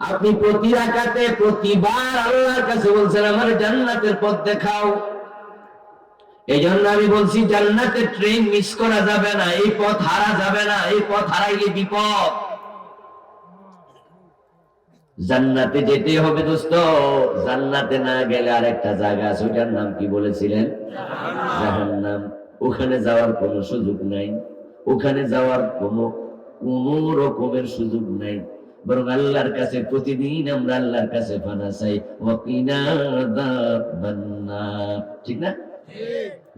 আপনি প্রতি রাকাতে, প্রতিবার আল্লাহর কাছে বলছেন, আমার জান্নাতের পথ দেখাও। এই জন্য আমি বলছি জান্নাতের ট্রেন মিস করা যাবে না, এই পথ হারা যাবে না, এই পথ হারাইলে বিপদ। জান্নাতে যেতে হবে দোস্ত, জান্নাতে না গেলে আর একটা জায়গা আছে, ওইটার নাম কি বলেছিলেন? জাহান্নাম। ওখানে যাওয়ার কোনো সুযোগ নাই, ওখানে যাওয়ার কোনো কোন রকমের সুযোগ নাই। বরং আল্লাহর কাছে প্রতিদিন আমরা আল্লাহর কাছে পানা চাই। ওয়াকিনা ঠিক না?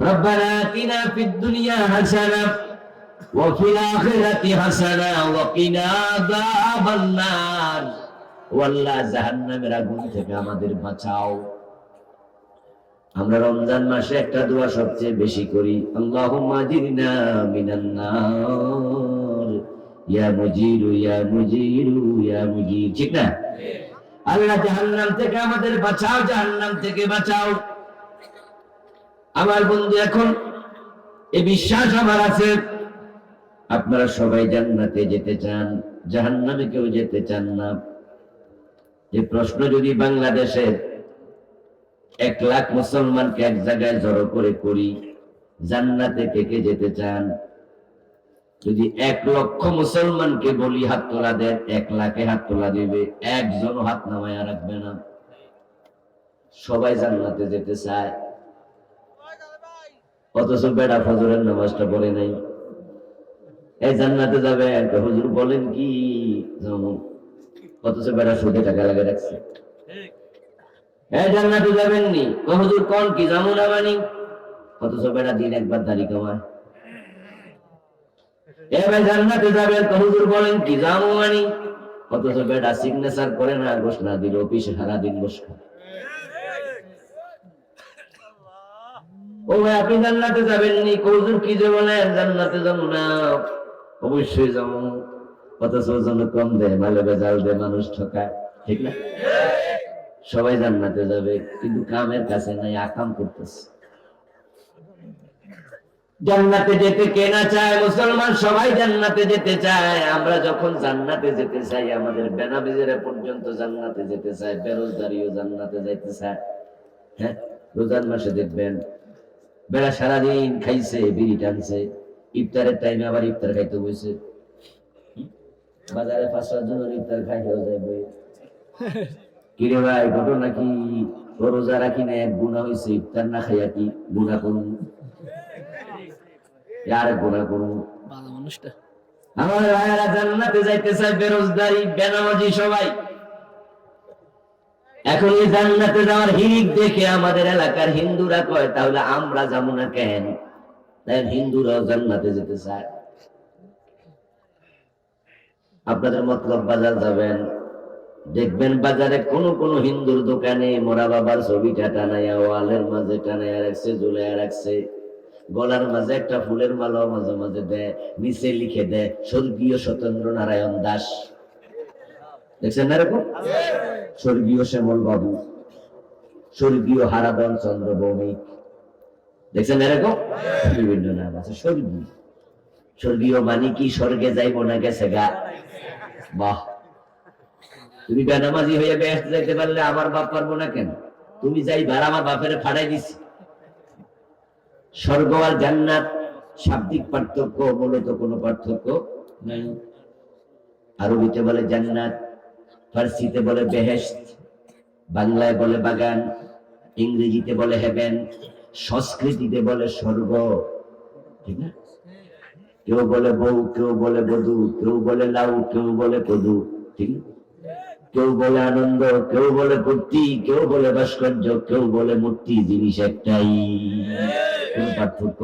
রব্বানা দুনিয়া হাসানা থেকে আমাদের বাঁচাও। আমরা রমজান মাসে একটা দোয়া সবচেয়ে বেশি করি, আল্লাহুম্মা জিনা মিনান্নার ইয়া মুজিরু ইয়া মুজিরু, ইয়া মুজির। ঠিক না? আল্লাহ জাহান্নাম থেকে আমাদের বাঁচাও, জাহান্নাম থেকে বাঁচাও। আমার বন্ধু, এখন এই বিশ্বাস আমার আছে। আপনারা সবাই জান্নাতে যেতে চান, জাহান্নামে কেউ যেতে চান না। এই প্রশ্ন যদি বাংলাদেশের এক লাখ মুসলমানকে এক জায়গায় জড়ো করে করি, জান্নাতে কে কে যেতে চান? যদি এক লক্ষ মুসলমানকে বলি হাত তোলা দেন এক লাখে হাত তোলা দিবে একজন হাত নামায়া রাখবে না। সবাই জান্নাতে যেতে চায়। অথচ বেড়া ফজরের নামাজটা পড়ে নাই। এই জান্নাতে যাবে হুজুর বলেন কি অথচ বেড়া সুদে টাকা লাগে রাখছে। এই জান্নাতে যাবেন নি হুজুর কোন কি জামু না মানি অথচ বেড়া দিন একবার দাড়ি কামায়। এবার জান্নাতে যাবেন তো হুজুর বলেন কি জামু মানি? অথচ বেড়া সিগনেচার করে না, ঘোষণা দিল, অফিসে সারাদিন বসে। ও ভাই, আপনি জান্নাতে যাবেন নি? কৌজুর কি যে বলেন, জান্নাতে যাব না। অবশ্যই যাব। অথচ ওজন কম দেয়, মালে বেজাল দেয়, মানুষ ঠকায়, ঠিক না? সবাই জান্নাতে যাবে, কিন্তু কামের কাছে নাই, আকাম করতেছে। জান্নাতে যেতে কে না চায়? মুসলমান সবাই জান্নাতে যেতে চায়। আমরা যখন জান্নাতে যেতে চাই, আমাদের বেনাবিজেরা পর্যন্ত জান্নাতে যেতে চায়, বেরোজগারিও জান্নাতে যাইতে চায়। হ্যাঁ রোজার মাসে দেখবেন বেড়া সারাদিন খাইছে, বিড়ি টানছে। ইফতারের টাইমে আবার ইফতার খাইতে বসে বাজারে পাঁচ সাত জনের ইফতার খাইতেও যায় কিরে ভাই, ঘটনা কি? রোজা রাখি না, এক গুণা হয়েছে ইফতার না খাইয়া কি? গুণা করুন আর গুণা করুন ভালো মানুষটা। আমার ভাইয়ারা জান্নাতে যাইতে চায় বেরোজগারি বেনামাজি সবাই। এখন এই জান্নাতে যাওয়ার হিরিক দেখে আমাদের এলাকার হিন্দুরা কয় তাহলে আমরা যাব না কেন? তাই হিন্দুরাও জান্নাতে যেতে চায়। আপনাদের মতলব বাজার যাবেন। দেখবেন বাজারে কোন কোন হিন্দুর দোকানে মোরা বাবার ছবিটা টানাইয়া ওয়ালের মাঝে টানাইয়া রাখছে ঝুলাইয়া রাখছে। গলার মাঝে একটা ফুলের মালাও মাঝে মাঝে দেয় নিচে লিখে দেয় স্বর্গীয় স্বতন্ত্র নারায়ণ দাস। দেখছেন না এরকম? স্বর্গীয় শ্যামল বাবু, স্বর্গীয় হারাদন চন্দ্র ভৌমিক। দেখছেন এরকম? বিভিন্ন নাম আছে স্বর্গীয় স্বর্গীয় মানে কি? স্বর্গে যাইব না গেছে গা? বাহ। তুমি বেনামাজি হয়ে বেহেস্ত যাইতে পারলে আমার বাপ পারব না কেন? তুমি যাইবা আর আমার বাপের ফাড়াই দিছি। স্বর্গ আর জান্নাত শাব্দিক পার্থক্য মূলত কোনো পার্থক্য নাই। আরবিতে বলে জান্নাত, ফার্সিতে বলে বেহেস্ত বাংলায় বলে বাগান, ইংরেজিতে বলে হেভেন সংস্কৃতিতে বলে স্বর্গ, ঠিক না? কেউ বলে বউ, কেউ বলে বধু, কেউ বলে লাউ, কেউ বলে কদু ঠিক না? কেউ বলে আনন্দ, কেউ বলে ভক্তি কেউ বলে ভাস্কর্য, কেউ বলে মূর্তি, জিনিস একটাই। পার্থক্য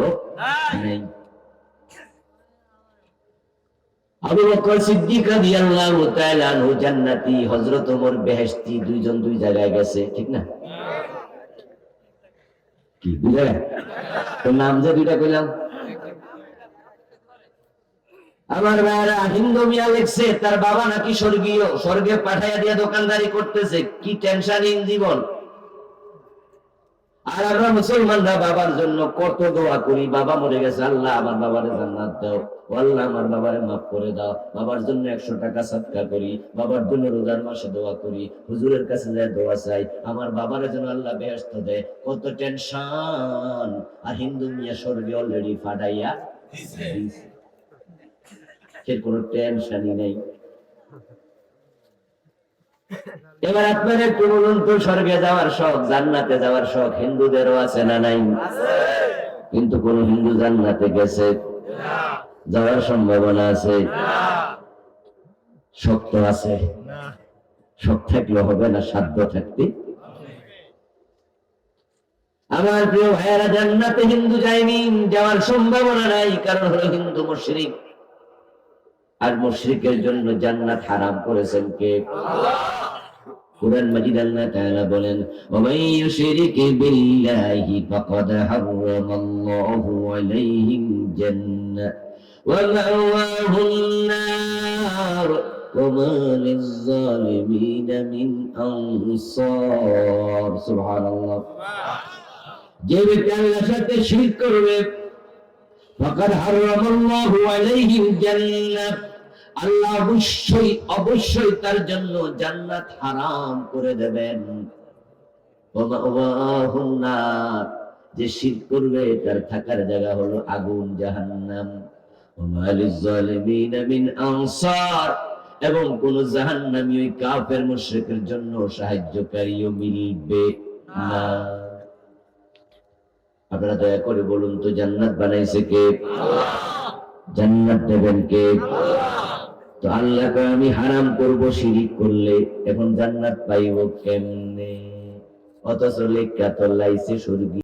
নেই নাম লিখছে, তার বাবা নাকি স্বর্গীয়, স্বর্গে পাঠাইয়া দিয়ে দোকানদারি করতেছে, কি টেনশনহীন জীবন? আর আমরা মুসলমানরা বাবার জন্য কত দোয়া করি, বাবা মরে গেছে, আল্লাহ আমার বাবারে জান্নাত দাও আল্লাহ আমার বাবারে মাফ করে দাও, বাবার জন্য একশো টাকা সাদকা করি, বাবার জন্য রোজার মাসে দোয়া করি, হুজুরের কাছে যায় দোয়া চাই, আমার বাবারে যেন আল্লাহ ব্যস্ত দেয়, কত টেনশন আর হিন্দু মিয়া স্বর্গে অলরেডি ফাটাইয়া। সে কোনো টেনশনই নেই এবার আপনার একটু বলুন তো স্বর্গে যাওয়ার শখ, জান্নাতে যাওয়ার শখ, হিন্দুদেরও আছে না নাই? কিন্তু কোন হিন্দু জান্নাতে গেছে? যাওয়ার সম্ভাবনা আছে? শক্ত আছে। শখ থাকলে হবে না, সাধ্য থাকতে আমার প্রিয় ভাইয়েরা, জান্নাতে হিন্দু যায়নি, যাওয়ার সম্ভাবনা নাই, কারণ হলো হিন্দু মুশরিক। আর মুশরিকের জন্য জান্নাত হারাম করেছেন কে? কোরআন মাজিদ আল্লাহ তাআলা বলেন ওমান ইউশরিক বিল্লাহি ফাকাদ হারামাল্লাহু আলাইহিল জান্নাহ ওয়া মাওয়াহুন নার وما للظالمين من أنصار سبحان الله যে ব্যক্তি আল্লাহর সাথে শিরক করবে ফাকাদ হারামাল্লাহু আলাইহিল জান্নাহ আল্লাহ অবশ্যই অবশ্যই তার জন্য জান্নাত হারাম করে দেবেন। যে শির করবে, তার থাকার জায়গা হলো আগুন, জাহান্নাম। এবং কোন জাহান্নামী ওই জন্য সাহায্যকারীও মিলবে না। আপনারা দয়া করে বলুন তো, জান্নাত বানাইছে কে? জান্নাত দেবেন কে? তো আল্লাহকে আমি হারাম করব শিরিক করলে এখন জান্নাত পাইব কেমনে? অথচ লেখা তো লাইছে স্বর্গীয়